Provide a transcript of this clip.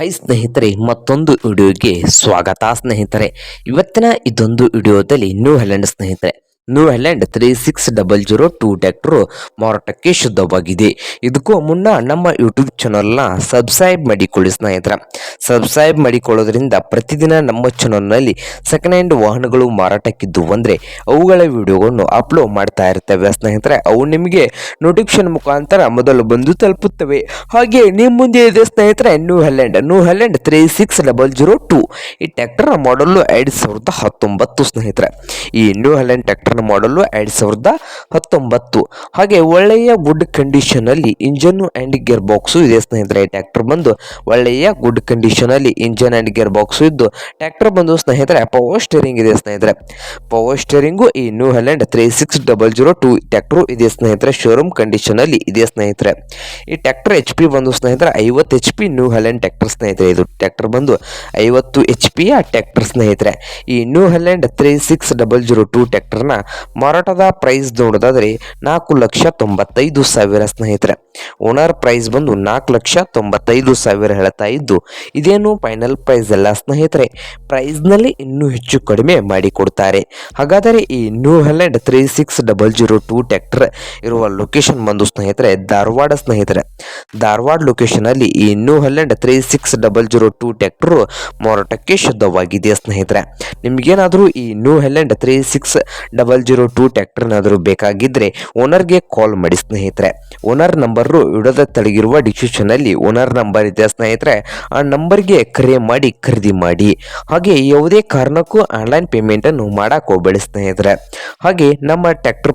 High ಸ್ನೇಹಿತರೆ ಮತ್ತೊಂದು ವಿಡಿಯೋಗೆ ಸ್ವಾಗತ ಸ್ನೇಹಿತರೆ. ಇವತ್ತಿನ ಇದೊಂದು ವಿಡಿಯೋದಲ್ಲಿ ನ್ಯೂ ಹೆಲೆಂಡ್ ಸ್ನೇಹಿತರೆ New Island three six double zero two tractor ಮಾರಾಟಕ್ಕೆ ಶುದ್ಧವಾಗಿದೆ. ಇದಕ್ಕೂ ಮುನ್ನ ನಮ್ಮ ಯೂಟ್ಯೂಬ್ ಚಾನಲ್ನ ಸಬ್ಸ್ಕ್ರೈಬ್ ಮಾಡಿಕೊಳ್ಳಿ ಸ್ನೇಹಿತರ. ಸಬ್ಸ್ಕ್ರೈಬ್ ಮಾಡಿಕೊಳ್ಳೋದ್ರಿಂದ ಪ್ರತಿದಿನ ನಮ್ಮ ಚಾನಲ್ನಲ್ಲಿ ಸೆಕೆಂಡ್ ಹ್ಯಾಂಡ್ ವಾಹನಗಳು ಮಾರಾಟಕ್ಕಿದ್ದು ಅಂದರೆ ಅವುಗಳ ವಿಡಿಯೋಗಳನ್ನು ಅಪ್ಲೋಡ್ ಮಾಡ್ತಾ ಇರ್ತವೆ ಸ್ನೇಹಿತರೆ. ಅವು ನಿಮಗೆ ನೋಟಿಫಿಕೇಶನ್ ಮುಖಾಂತರ ಮೊದಲು ಬಂದು ತಲುಪುತ್ತವೆ. ಹಾಗೆ ನಿಮ್ಮ ಮುಂದೆ ಇದೆ ಸ್ನೇಹಿತರೆ New Holland New Holland three six double zero two ಈ ಟ್ಯಾಕ್ಟರ್ನ ಮಾಡಲು ಎರಡು ಸಾವಿರದ ಹತ್ತೊಂಬತ್ತು ಸ್ನೇಹಿತರೆ. ಈ ನ್ಯೂ ಹೆಲೆಂಡ್ ಟ್ರ್ಯಾಕ್ಟರ್ ಮಾಡಲು ಎರಡು ಸಾವಿರದ ಹತ್ತೊಂಬತ್ತು. ಹಾಗೆ ಒಳ್ಳೆಯ ಗುಡ್ ಕಂಡೀಷನ್ ಅಲ್ಲಿ ಇಂಜನ್ ಅಂಡ್ ಗೇರ್ ಬಾಕ್ಸು ಇದೆ ಸ್ನೇಹಿತರೆ. ಟ್ರ್ಯಾಕ್ಟರ್ ಬಂದು ಒಳ್ಳೆಯ ಗುಡ್ ಕಂಡೀಷನ್ ಅಲ್ಲಿ ಇಂಜನ್ ಅಂಡ್ ಗೇರ್ ಬಾಕ್ಸು ಇದ್ದು ಟ್ಯಾಕ್ಟರ್ ಬಂದು ಸ್ನೇಹಿತರೆ ಪವರ್ ಸ್ಟೇರಿಂಗ್ ಇದೆ ಸ್ನೇಹಿತರೆ. ಪವರ್ ಸ್ಟೇರಿಂಗು ಈ New Holland three six double zero two tractor ಇದೆ ಸ್ನೇಹಿತರೆ. ಶೋರೂಮ್ ಕಂಡೀಷನ್ ಅಲ್ಲಿ ಇದೆ ಸ್ನೇಹಿತರೆ. ಈ ಟ್ರ್ಯಾಕ್ಟರ್ ಎಚ್ ಪಿ ಬಂದು ಸ್ನೇಹಿತರೆ, ಐವತ್ತು H P New Holland tractor ಸ್ನೇಹಿತರೆ. ಇದು ಟ್ರ್ಯಾಕ್ಟರ್ ಬಂದು ಐವತ್ತು ಎಚ್ ಪಿಯ ಟ್ಯಾಕ್ಟರ್ ಸ್ನೇಹಿತರೆ. ಈ New Holland three six double zero two ಟ್ರ್ಯಾಕ್ಟರ್ನ ಮಾರಾಟದ ಪ್ರೈಸ್ ನೋಡೋದಾದ್ರೆ ನಾಲ್ಕು ಲಕ್ಷ ತೊಂಬತ್ತೈದು ಸಾವಿರ ಸ್ನೇಹಿತರೆ. ಓನರ್ ಪ್ರೈಸ್ ಬಂದು ನಾಲ್ಕು ಲಕ್ಷ ತೊಂಬತ್ತೈದು ಸಾವಿರ ಹೇಳ್ತಾ ಇದ್ದು, ಇದೇನು ಫೈನಲ್ ಪ್ರೈಸ್ ಅಲ್ಲ ಸ್ನೇಹಿತರೆ. ಪ್ರೈಸ್ನಲ್ಲಿ ಇನ್ನೂ ಹೆಚ್ಚು ಕಡಿಮೆ ಮಾಡಿಕೊಡ್ತಾರೆ ಹಾಗಾದರೆ ಈ New Holland three six double zero two tractor ಇರುವ ಲೊಕೇಶನ್ ಬಂದು ಸ್ನೇಹಿತರೆ, ಧಾರವಾಡ ಸ್ನೇಹಿತರೆ. ಧಾರವಾಡ ಲೊಕೇಶನ್ ಅಲ್ಲಿ ಈ New Holland three six double zero two tractor ಮಾರಾಟಕ್ಕೆ ಶುದ್ಧವಾಗಿದೆ ಸ್ನೇಹಿತರೆ? ನಿಮ್ಗೇನಾದರೂ ಈ New Holland three six double zero two ಟ್ಯಾಕ್ಟರ್ನಾದರೂ ಬೇಕಾಗಿದ್ದರೆ ಓನರ್ಗೆ ಕಾಲ್ ಮಾಡಿ ಸ್ನೇಹಿತರೆ. ಓನರ್ ನಂಬರು ವಿಡೋದ ತಳಗಿರುವ ಡಿಸ್ಕ್ರಿಪ್ಷನ್ ಅಲ್ಲಿ ಓನರ್ ನಂಬರ್ ಇದೆ ಸ್ನೇಹಿತರೆ. ಆ ನಂಬರ್ಗೆ ಕರೆ ಮಾಡಿ ಖರೀದಿ ಮಾಡಿ. ಹಾಗೆ ಯಾವುದೇ ಕಾರಣಕ್ಕೂ ಆನ್ಲೈನ್ ಪೇಮೆಂಟನ್ನು ಮಾಡಕ್ಕೆ ಹೋಗಬೇಡಿ ಸ್ನೇಹಿತರೆ. ಹಾಗೆ ನಮ್ಮ ಟ್ರ್ಯಾಕ್ಟರ್